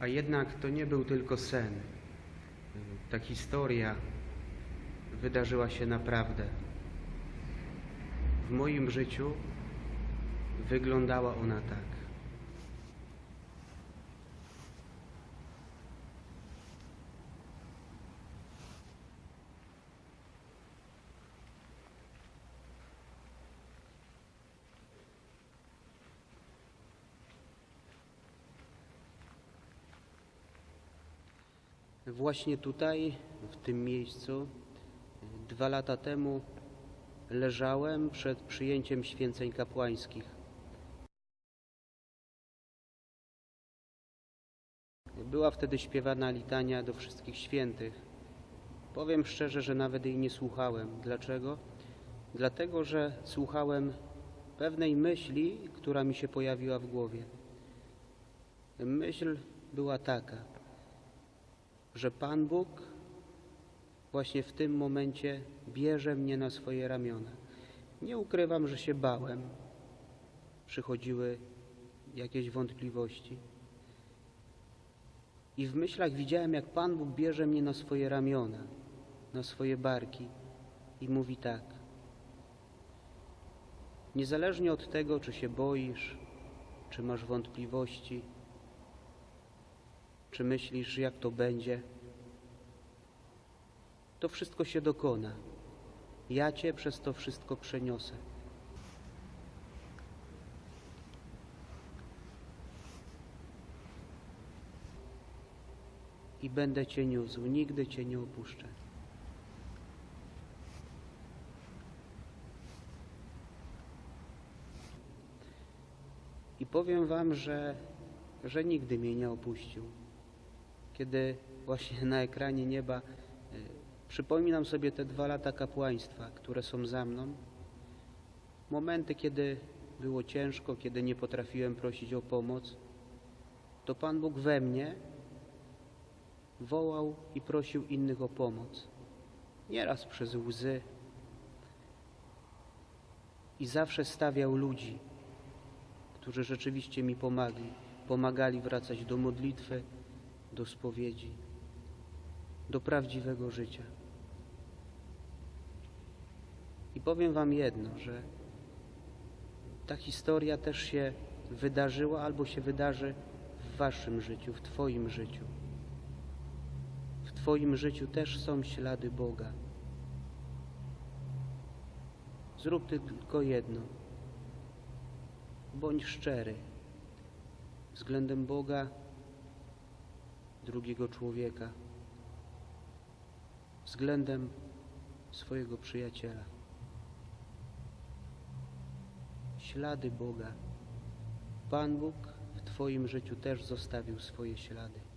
A jednak to nie był tylko sen. Ta historia wydarzyła się naprawdę. W moim życiu wyglądała ona tak. Właśnie tutaj, w tym miejscu, dwa lata temu leżałem przed przyjęciem święceń kapłańskich. Była wtedy śpiewana litania do wszystkich świętych. Powiem szczerze, że nawet jej nie słuchałem. Dlaczego? Dlatego, że słuchałem pewnej myśli, która mi się pojawiła w głowie. Myśl była taka że Pan Bóg właśnie w tym momencie bierze mnie na swoje ramiona. Nie ukrywam, że się bałem. Przychodziły jakieś wątpliwości. I w myślach widziałem, jak Pan Bóg bierze mnie na swoje ramiona, na swoje barki i mówi tak. Niezależnie od tego, czy się boisz, czy masz wątpliwości, czy myślisz, jak to będzie? To wszystko się dokona. Ja Cię przez to wszystko przeniosę. I będę Cię niósł, nigdy Cię nie opuszczę. I powiem Wam, że, że nigdy mnie nie opuścił kiedy właśnie na ekranie nieba y, przypominam sobie te dwa lata kapłaństwa, które są za mną. Momenty, kiedy było ciężko, kiedy nie potrafiłem prosić o pomoc, to Pan Bóg we mnie wołał i prosił innych o pomoc. Nieraz przez łzy. I zawsze stawiał ludzi, którzy rzeczywiście mi pomagli. Pomagali wracać do modlitwy, do spowiedzi, do prawdziwego życia. I powiem Wam jedno, że ta historia też się wydarzyła albo się wydarzy w Waszym życiu, w Twoim życiu. W Twoim życiu też są ślady Boga. Zrób tylko jedno. Bądź szczery względem Boga drugiego człowieka względem swojego przyjaciela. Ślady Boga. Pan Bóg w Twoim życiu też zostawił swoje ślady.